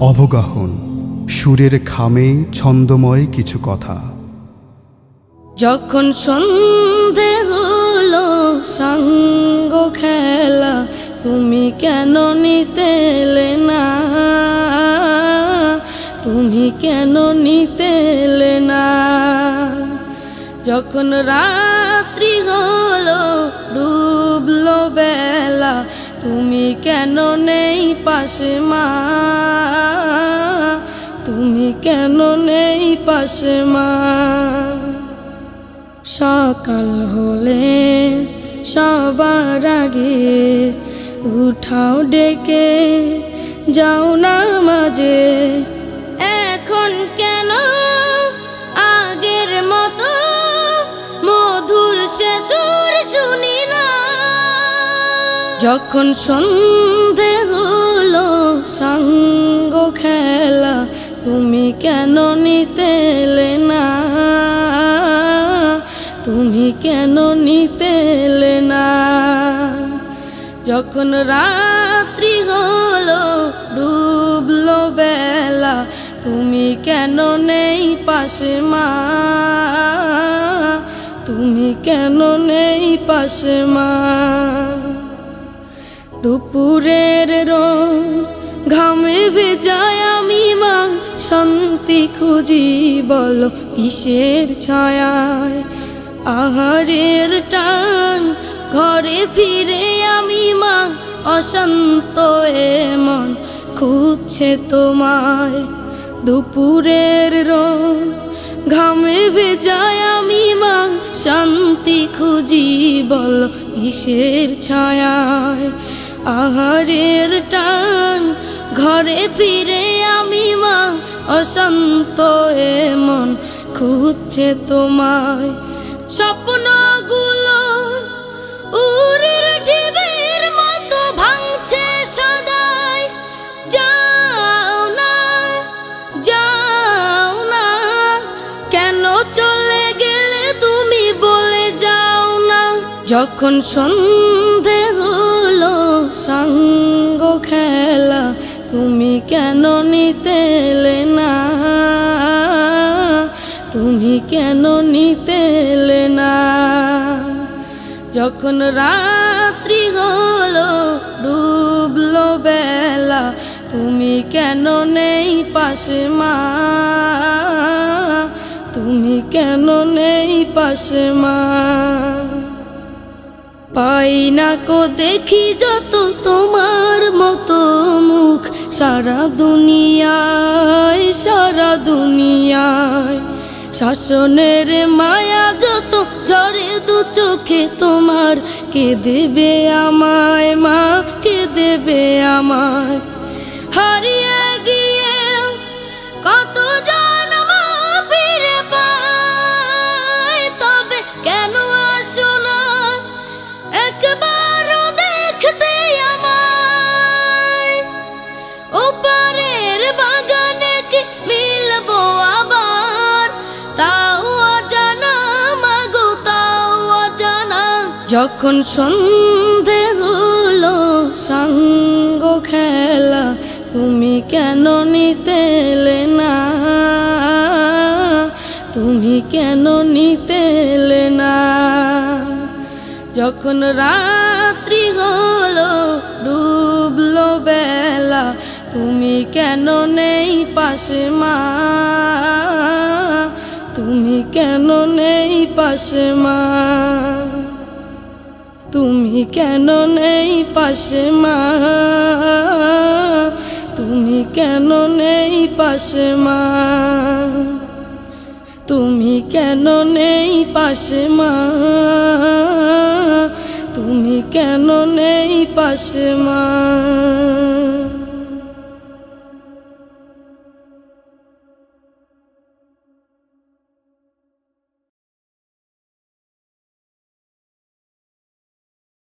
অবগাহন। সুরের খামে ছন্দময় কিছু কথা। যখন সন্ধে হলো, সঙ্গ খেলা, তুমি কেন নিতে এলে না? তুমি কেন নিতেলে না? যখন রাত্রি কেন নেই পাশে মা? তুমি কেন নেই পাশে মা? সকাল হলে সবার আগে উঠাও ডেকে, যাও না মাঝে যখন সন্ধে হলো, সঙ্গ খেলা, তুমি কেন নিতে এলে না? তুমি কেন নিতেলে না? যখন রাত্রি হলো, ডুবলো বেলা, তুমি কেন নেই পাশে মা? তুমি কেন নেই পাশে মা? দুপুরের রোদ, ঘামে ভেজায় আমি মা, শান্তি খুঁজি বলো কিসের ছায়ায়? আহারের টান, ঘরে ফিরে আমি মা, অশান্ত এমন খুঁজছে তোমায়। দুপুরের রোদ, ঘামে ভেজায় আমি মা, শান্তি খুঁজি বল কিসের ছায়ায়? আহারের টান, ঘরে ফিরে আমি মা অশান্ত এমন খুঁজছে তোমায়। স্বপ্নগুলো উড়ের ঢেবের মতো ভাঙছে সদাই। যাও যাও না, কেন চলে গেলে তুমি বলে যাও না? যখন সন্ধে সঙ্গ খেলা, তুমি কেন নিতেলে না? তুমি কেন নিতে এলে না? যখন রাত্রি হলো, ডুবলো বেলা, তুমি কেন নেই পাশে মা? তুমি কেন নেই পাশে মা? পাই না কো দেখি যত তোমার মতো মুখ। সারা দুনিয়ায় সারা দুনিয়ায়। শাসনের মায়া যত ঝরে দু চোখে তোমার। কে দেবে আমায় মা? কে দেবে আমায়? যখন সন্ধে হলো, সঙ্গ খেলা, তুমি কেন নিতেলে না? তুমি কেন নিতে এলে না? যখন রাত্রি হলো, ডুবলো বেলা, তুমি কেন নেই পাশে মা? তুমি কেন নেই পাশে মা? তুমি কেন নেই পাশে মা? তুমি কেন নেই পাশে মা? তুমি কেন নেই পাশে মা? তুমি কেন নেই পাশে মা?